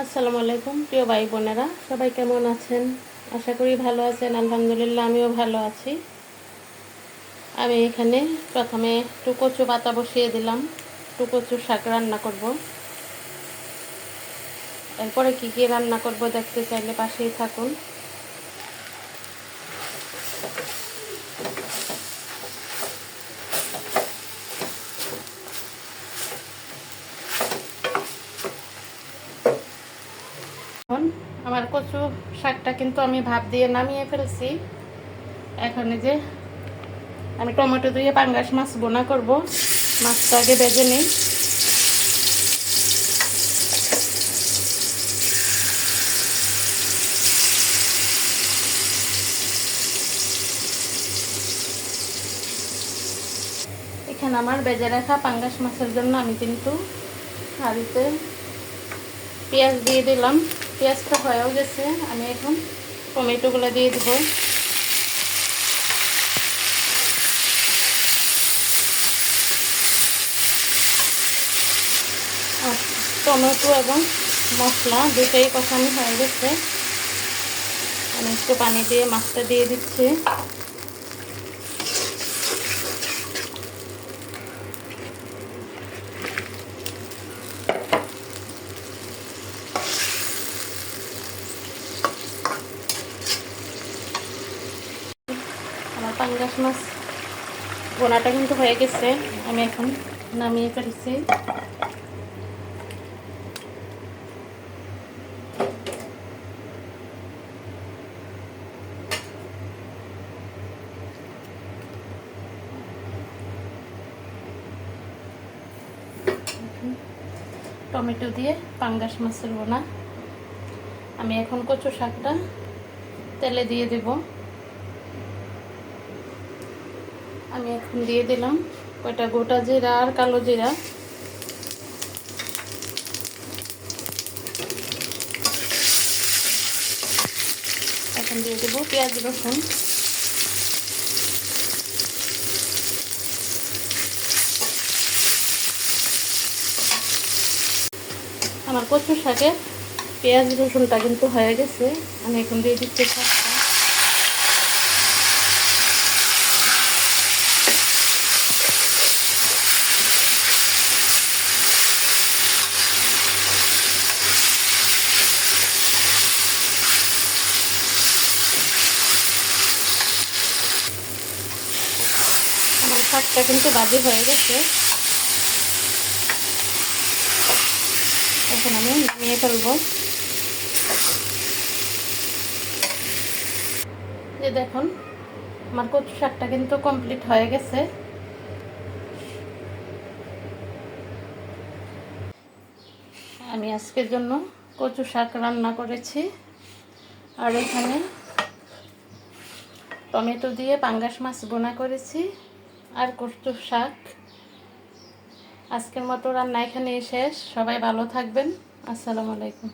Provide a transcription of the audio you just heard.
আসসালামু আলাইকুম, প্রিয় ভাই বোনেরা। সবাই কেমন আছেন? আশা করি ভালো আছেন, আলহামদুলিল্লাহ আমিও ভালো আছি। আমি এখানে প্রথমে একটু কচু পাতা বসিয়ে দিলাম, একটু কচু শাক রান্না করব। এরপরে কি কি রান্না করব দেখতে চাইলে পাশেই থাকুন এখন আমার কচু শাকটা কিন্তু আমি ভাপ দিয়ে নামিয়ে ফেলছি। এখন যে আমি টমেটো দিয়ে পাঙ্গাস মাছ বোনা করব। মাছটা আগে বেজে নিই। এখানে আমার বেজে রাখা পাঙ্গাস মাছের জন্য আমি কিন্তু হাঁড়িতে পেঁয়াজ দিয়ে দিলাম। পেঁয়াজটা হয়েও গেছে, আমি এখন টমেটোগুলো দিয়ে দেবো। টমেটো এবং মশলা দুটোই কষানো হয়ে গেছে। আমি একটু পানি দিয়ে মাছটা দিয়ে দিচ্ছি। পাঙ্গাস মাছ বোনাটা কিন্তু হয়ে গেছে, আমি এখন নামিয়ে ফেলছি। টমেটো দিয়ে পাঙ্গাস মাছের বোনা। আমি এখন কচু শাকটা তেলে দিয়ে দেব। আমি এখন দিয়ে দিলাম। কয়টা? গোটা জিরা আর কালো জিরা। এখন দিয়ে দেবো পেঁয়াজ, রসুন। আমার কচু শাকে পেঁয়াজ, রসুনটা কিন্তু হয়ে গেছে। আমি এখন দিয়ে দিচ্ছি শাকটা আমার শাকটা কিন্তু বাজি হয়ে গেছে। এখন আমি নামিয়ে ফেলব। যে দেখুন, আমার কচু শাকটা কিন্তু কমপ্লিট হয়ে গেছে। আমি আজকের জন্য কচু শাক রান্না করেছি। আর এখানে টমেটো দিয়ে পাঙ্গাস মাছ বোনা করেছি। আর কচু শাক আজকের মতো রান্না এখানেই শেষ। সবাই ভালো থাকবেন। আসসালামু আলাইকুম।